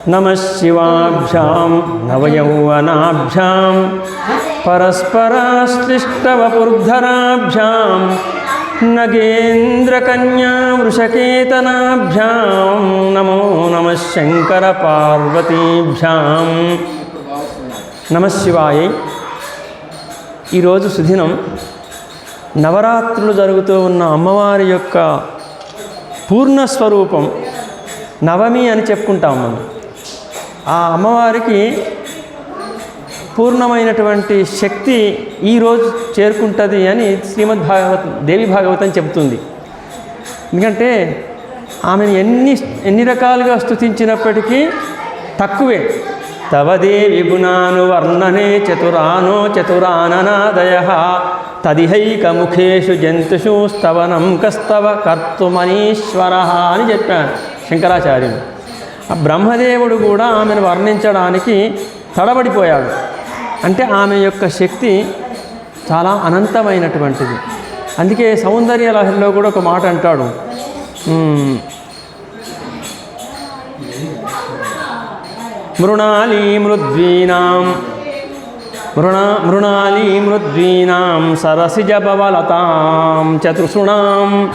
नमः शिवाभ्यां नवयौवनाभ्यां परस्पराश्लिष्टवपुर्धराभ्यां नगेन्द्रकन्या वृषकेतनाभ्यां नमो नमः శంకరపార్వతీభ్యాం నమః శివాయై ఈరోజు సుదినం నవరాత్రులు జరుగుతూ ఉన్న అమ్మవారి యొక్క పూర్ణ స్వరూపం నవమి అని చెప్పుకుంటాం మనం ఆ అమ్మవారికి పూర్ణమైనటువంటి శక్తి ఈరోజు చేరుకుంటుంది అని శ్రీమద్ భాగవత దేవి భాగవతం చెబుతుంది. ఎందుకంటే ఆమెను ఎన్ని ఎన్ని రకాలుగా స్థుతించినప్పటికీ తక్కువే. తవ దేవి గుణాను వర్ణనే చతురానో చతురాననాదయ తదిహైకముఖేషు జంతుషు స్తవనం కస్తవ కర్తుమనీశ్వర అని చెప్పాను శంకరాచార్యుడు బ్రహ్మదేవుడు కూడా ఆమెను వర్ణించడానికి తడబడిపోయాడు. అంటే ఆమె యొక్క శక్తి చాలా అనంతమైనటువంటిది. అందుకే సౌందర్య లహరిలో కూడా ఒక మాట అంటాడు. ఉమ్, మృణాళీ మృద్వీనాం మృణ మృణాళీ మృద్వీనాం సరసిజపవలతాం చతుర్షుణాం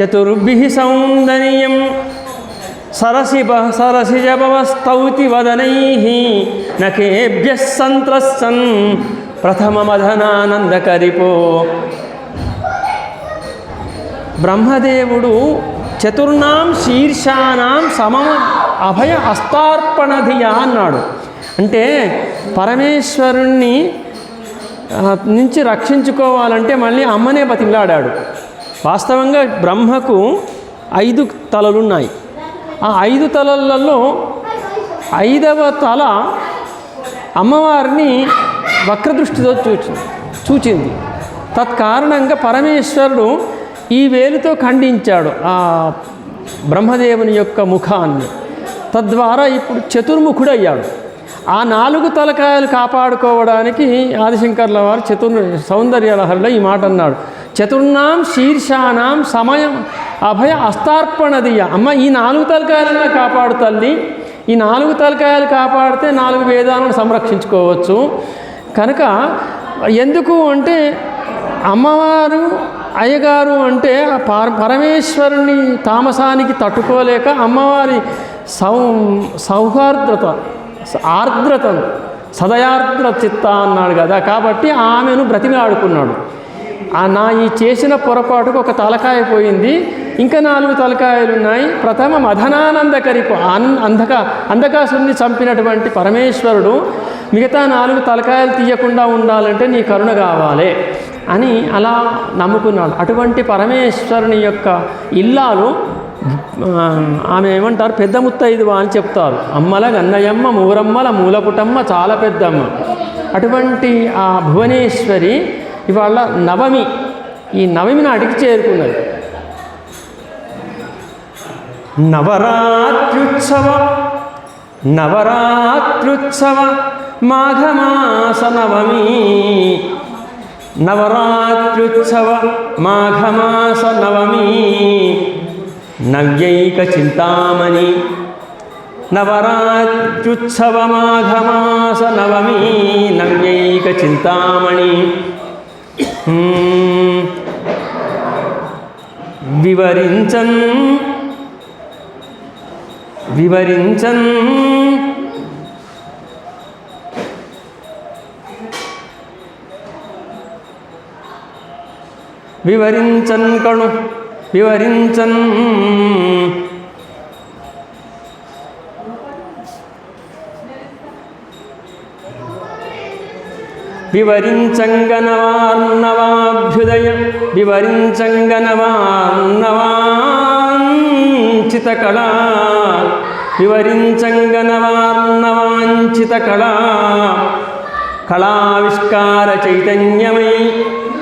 చతుర్భి సౌందర్యం సరసిప సరసిజపవస్తౌతి వదనైः నకేభ్య సంత్రస్సన్ ప్రథమమధనానందకరిపో బ్రహ్మదేవుడు చతుర్ణాం శీర్షానాం సమ అభయ అస్తార్పణధియ అన్నాడు. అంటే పరమేశ్వరుణ్ణి నుంచి రక్షించుకోవాలంటే మళ్ళీ అమ్మనే బతిమలాడాడు. వాస్తవంగా బ్రహ్మకు ఐదు తలలున్నాయి. ఆ ఐదు తలలలో ఐదవ తల అమ్మవారిని వక్రదృష్టితో చూచి చూచింది. తత్కారణంగా పరమేశ్వరుడు ఈ వేలుతో ఖండించాడు ఆ బ్రహ్మదేవుని యొక్క ముఖాన్ని. తద్వారా ఇప్పుడు చతుర్ముఖుడయ్యాడు. ఆ నాలుగు తలకాయలు కాపాడుకోవడానికి ఆదిశంకర్ల వారు చతుర్ సౌందర్యలహరిలో ఈ మాట అన్నాడు చతుర్నాం శీర్షానాం సమయం అభయ అస్తార్పణదియ. అమ్మ ఈ నాలుగు తలకాయలన్నా కాపాడు తల్లి. ఈ నాలుగు తలకాయలు కాపాడితే నాలుగు వేదాలను సంరక్షించుకోవచ్చు. కనుక ఎందుకు అంటే అమ్మవారు అయ్యగారు అంటే పర పరమేశ్వరుని తామసానికి తట్టుకోలేక అమ్మవారి సౌ సౌహార్ద్రత ఆర్ద్రతను సదయార్ద్ర చిత్త అన్నాడు కదా. కాబట్టి ఆమెను బ్రతిమాడుకున్నాడు ఆడుకున్నాడు నా ఈ చేసిన పొరపాటుకు ఒక తలకాయ పోయింది. ఇంకా నాలుగు తలకాయలు ఉన్నాయి ప్రథమ మధనానందకరిపు అన్ అంధక అంధకాసుని చంపినటువంటి పరమేశ్వరుడు మిగతా నాలుగు తలకాయలు తీయకుండా ఉండాలంటే నీ కరుణ కావాలి అని అలా నమ్ముకున్నాడు. అటువంటి పరమేశ్వరుని యొక్క ఇల్లాలు ఆమె ఏమంటారు? పెద్ద ముత్తైదువా అని చెప్తారు. అమ్మల గన్నయమ్మ మూరమ్మల మూలపుటమ్మ చాలా పెద్దమ్మ. అటువంటి ఆ భువనేశ్వరి ఇవాళ నవమి ఈ నవమి నాటికి చేరుకున్నది. నవరాత్రుత్సవ నవరాత్రుత్సవ మాఘమాస నవమి నవరాత్రుత్సవ మాఘమాస నవమి నవ్యైక చింతామణి. నవరాత్రుత్సవ మాఘమాస నవమి నవ్యైక చింతామణి. హ్మ్. వివరించన్ వివరించన్. వివరించన్ కణు వివరించన్. వివరించంగనవార్ణవాభ్యుదయ వివరించంగనవార్ణవాంచిత కళా వివరించంగనవార్ణవాంచిత కళా కళావిష్కార చైతన్యమై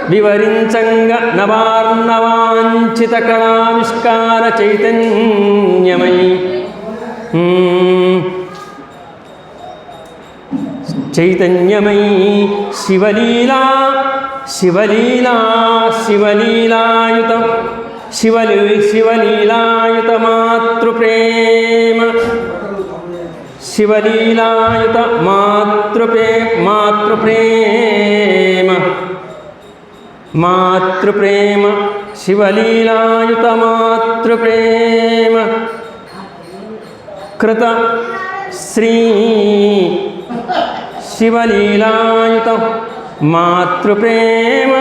వివరించంగ నవార్ణవాంచిత కళావిష్కార చైతన్యమై హ్మ్. చైతన్యమై శివలీలా శివలీలా శివలీలాయుత శివలి శివలీలాయుత మాతృప్రేమ శివలీలాయుత మాతృపే మాతృప్రేమ మాతృప్రేమ శివలీలాయుత మాతృప్రేమ కృత శ్రీ శివలీలాయుత మాతృప్రేమ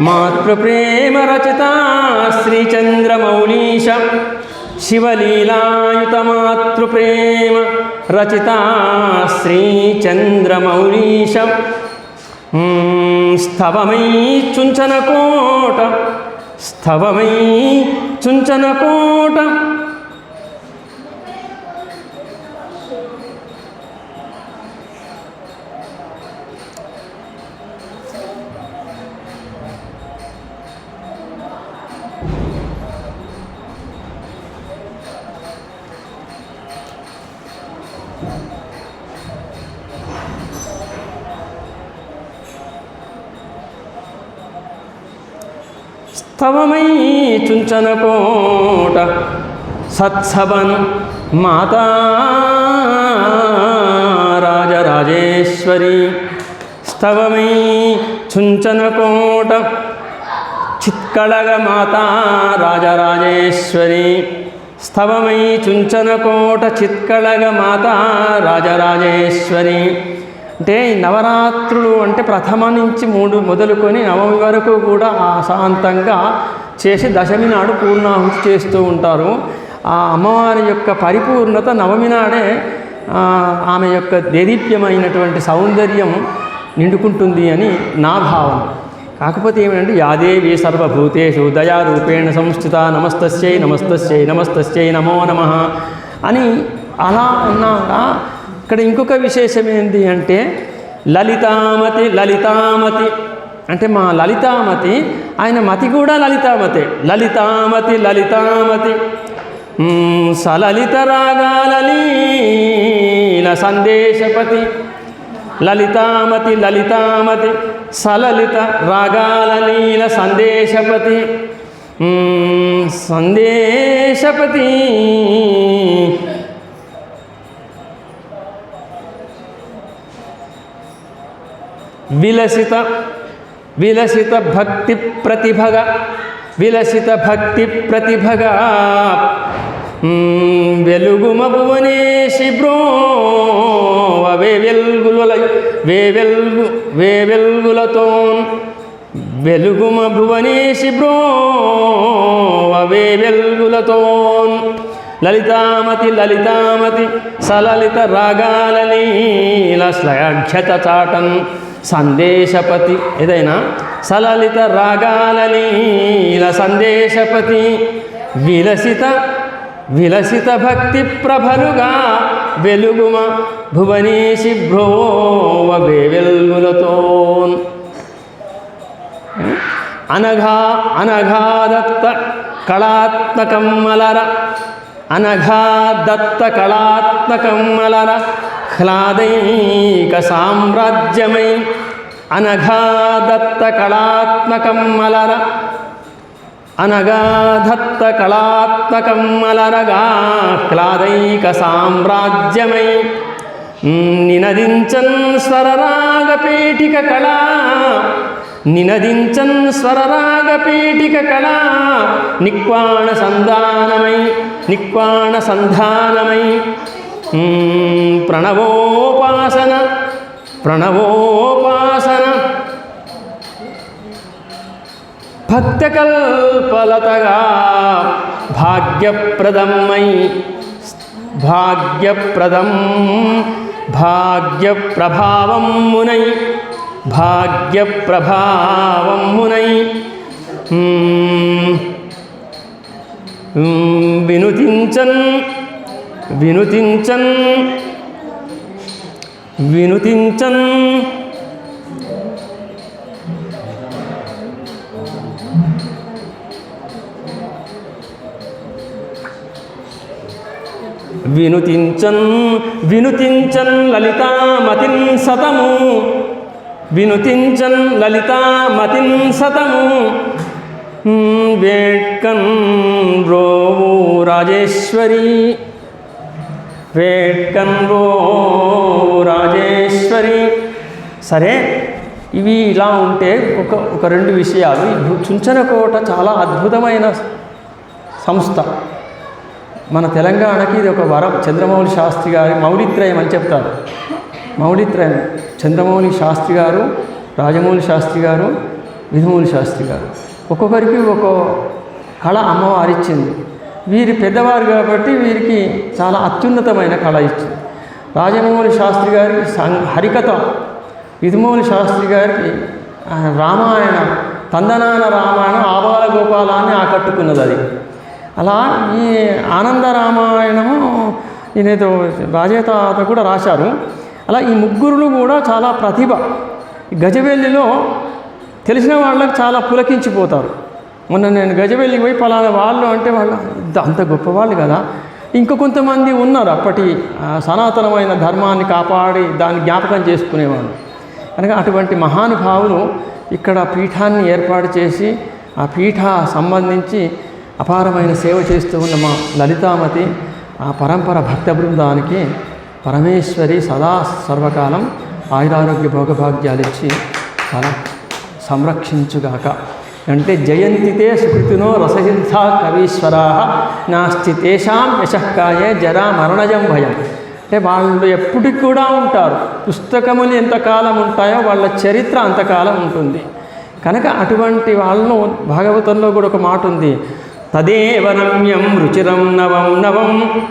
మాతృప్రేమ రచిత శ్రీచంద్రమౌళీశ శివలీలాయుతమాతృప్రేమ రచిత శ్రీచంద్రమౌళీశ మ్మ్, స్తవమై చుంచన కోట స్తవమై చుంచన కోట చుంచనకోట చుంచన సత్సవన్ మాతా రాజరాజేశ్వరి స్తవమై చుంచనకోట చిత్కళగ మాతా రాజరాజేశ్వరి స్తవమై చుంచనకోట చిత్కళగ మాతా రాజరాజేశ్వరి అంటే నవరాత్రులు అంటే ప్రథమ నుంచి మూడు మొదలుకొని నవమి వరకు కూడా అశాంతంగా చేసి దశమి నాడు పూర్ణాహుతి చేస్తూ ఉంటారు. ఆ అమ్మవారి యొక్క పరిపూర్ణత నవమి నాడే ఆమె యొక్క దేదీప్యమైనటువంటి సౌందర్యం నిండుకుంటుంది అని నా భావన. కాకపోతే ఏమిటంటే యాదేవి సర్వభూతేషు దయారూపేణ సంస్థిత నమస్తస్యై నమస్తస్యై నమస్తస్యై నమో నమ అని అలా అన్నాక ఇక్కడ ఇంకొక విశేషం ఏంటి అంటే లలితామతి లలితామతి. అంటే మా లలితామతి ఆయన మతి కూడా లలితామతే. లలితామతి లలితామతి. సలలిత రాగాలలీల సందేశపతి. లలితామతి లలితామతి. సలలిత రాగాలలీల సందేశపతి. సందేశపతి. విలసిత విలసిత భక్తి ప్రతిభగ విలసిత భక్తి ప్రతిభగ. మ్మ్, వెలుగుమ భువనేశి బ్రో వే వెల్గుల వే వెలుగుమ భువనేశి బ్రో వే లలితామతి లలితామతి సలలిత రాగాలని శ్లఘ్యత చాటన్. సందేశపతి ఏదైనా? సలలిత రాగాలనీల సందేశపతి. విలసిత విలసిత భక్తి ప్రభలుగా వెలుగుమ భువనేశి భ్రోవ వెల్గులతోన్ అనఘా అనఘాదత్త కళాత్మకం మలర. అనఘాదత్త కళాత్మకం మలర. హ్లాదైక సామ్రాజ్యమై అనఘాదత్త కళాత్మకం మలర అనగాధత్త కళాత్మకం మలరగా హ్లాదైక సామ్రాజ్యమై నినదించన్ స్వరరాగపేటిక కళా నినదించన్ స్వరరాగపేటిక కళా నిక్వాణ సంధానమై నిక్వాణ సంధానమై ప్రణవోపాసన ప్రణవోపాసన. భక్తకల్పలతగా భాగ్యప్రదమై భాగ్యప్రదం భాగ్యప్రభావం మునై భాగ్యప్రభావం మునై వినుతించన్ వినుతించన్. వినుతించన్. వినుతించన్. వినుతించన్ లలితామతిన్ సతము. వినుతించన్ లలితామతిన్ సతము. వేట్కన్ రోవు రాజేశ్వరి. వేట్కన్వో రాజేశ్వరి. సరే ఇవి ఇలా ఉంటే ఒక ఒక రెండు విషయాలు. చుంచనకోట చాలా అద్భుతమైన సంస్థ. మన తెలంగాణకి ఇది ఒక వరం. చంద్రమౌళి శాస్త్రి గారి మౌలిత్రయం అని చెప్తారు. మౌలిత్రయం. చంద్రమౌళి శాస్త్రి గారు రాజమౌళి శాస్త్రి గారు విధుమౌళి శాస్త్రి గారు. ఒక్కొక్కరికి ఒక్కో కళ అమ్మవారిచ్చింది. వీరి పెద్దవారు కాబట్టి వీరికి చాలా అత్యున్నతమైన కళ ఇచ్చింది. రాజమౌళి శాస్త్రి గారికి సం- హరికథ విధుమౌళి శాస్త్రి గారికి రామాయణ తందనాన రామాయణం ఆబాల గోపాలాన్ని ఆకట్టుకున్నది అది. అలా ఈ ఆనంద రామాయణము ఈయనతో రాజేతాత కూడా రాశారు. అలా ఈ ముగ్గురులు కూడా చాలా ప్రతిభ. ఈ గజవెల్లిలో తెలిసిన వాళ్ళకి చాలా పులకించిపోతారు. మొన్న నేను గజవెల్లికి పోయి పలానా వాళ్ళు అంటే వాళ్ళు అంత గొప్పవాళ్ళు కదా. ఇంకా కొంతమంది ఉన్నారు అప్పటి సనాతనమైన ధర్మాన్ని కాపాడి దాన్ని జ్ఞాపకం చేసుకునేవాళ్ళు. కనుక అటువంటి మహానుభావులు ఇక్కడ పీఠాన్ని ఏర్పాటు చేసి ఆ పీఠ సంబంధించి అపారమైన సేవ చేస్తూ ఉన్న మా లలితామతి ఆ పరంపర భక్త బృందానికి పరమేశ్వరి సదా సర్వకాలం ఆయురారోగ్య భోగభాగ్యాలు ఇచ్చి చాలా సంరక్షించుగాక. అంటే జయంతితే సుకృతినో రససిద్ధ కవీశ్వరా నాస్తి తేషాం యశకాయే జరా మరణజం భయం. అంటే వాళ్ళు ఎప్పటికి కూడా ఉంటారు. పుస్తకములు ఎంతకాలం ఉంటాయో వాళ్ళ చరిత్ర అంతకాలం ఉంటుంది. కనుక అటువంటి వాళ్ళను భాగవతంలో కూడా ఒక మాట ఉంది. తదేవ రమ్యం రుచిరం నవం నవం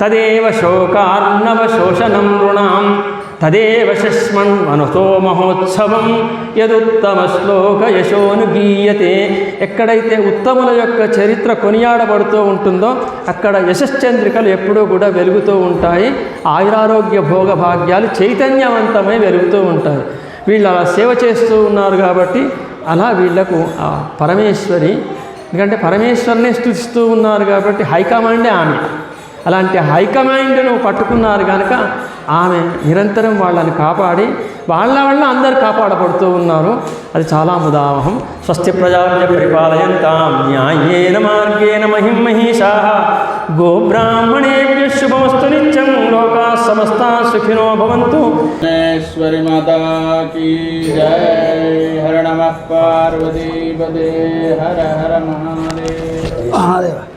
తదేవ శోకార్ణవ శోషణం రుణాం. తదేవ శస్మన్ మనతో మహోత్సవం. యదుత్తమ శ్లోక యశోను గీయతే. ఎక్కడైతే ఉత్తముల యొక్క చరిత్ర కొనియాడబడుతూ ఉంటుందో అక్కడ యశశ్చంద్రికలు ఎప్పుడూ కూడా వెలుగుతూ ఉంటాయి. ఆయురారోగ్య భోగ భాగ్యాలు చైతన్యవంతమై వెలుగుతూ ఉంటాయి. వీళ్ళు అలా సేవ చేస్తూ ఉన్నారు కాబట్టి అలా వీళ్ళకు ఆ పరమేశ్వరి ఎందుకంటే పరమేశ్వరిని స్థుతిస్తూ ఉన్నారు కాబట్టి హైకమాండే ఆమె. అలాంటి హైకమాండ్ను పట్టుకున్నారు కనుక ఆమె నిరంతరం వాళ్ళని కాపాడి వాళ్ళ వల్ల అందరు కాపాడబడుతూ ఉన్నారు. అది చాలా ముదావహం స్వస్తి ప్రజాభ్య పరిపాలయంతాం. న్యాయేన మార్గేణ మహిం మహిషా. గోబ్రాహ్మణేభ్య శుభమస్తు నిత్యం. లోకా సమస్త సుఖినో భవంతు. శ్వరి మాతాకి జయ హర నమ పార్వతీపదే హర హర మహాదేవ. మహాదేవ.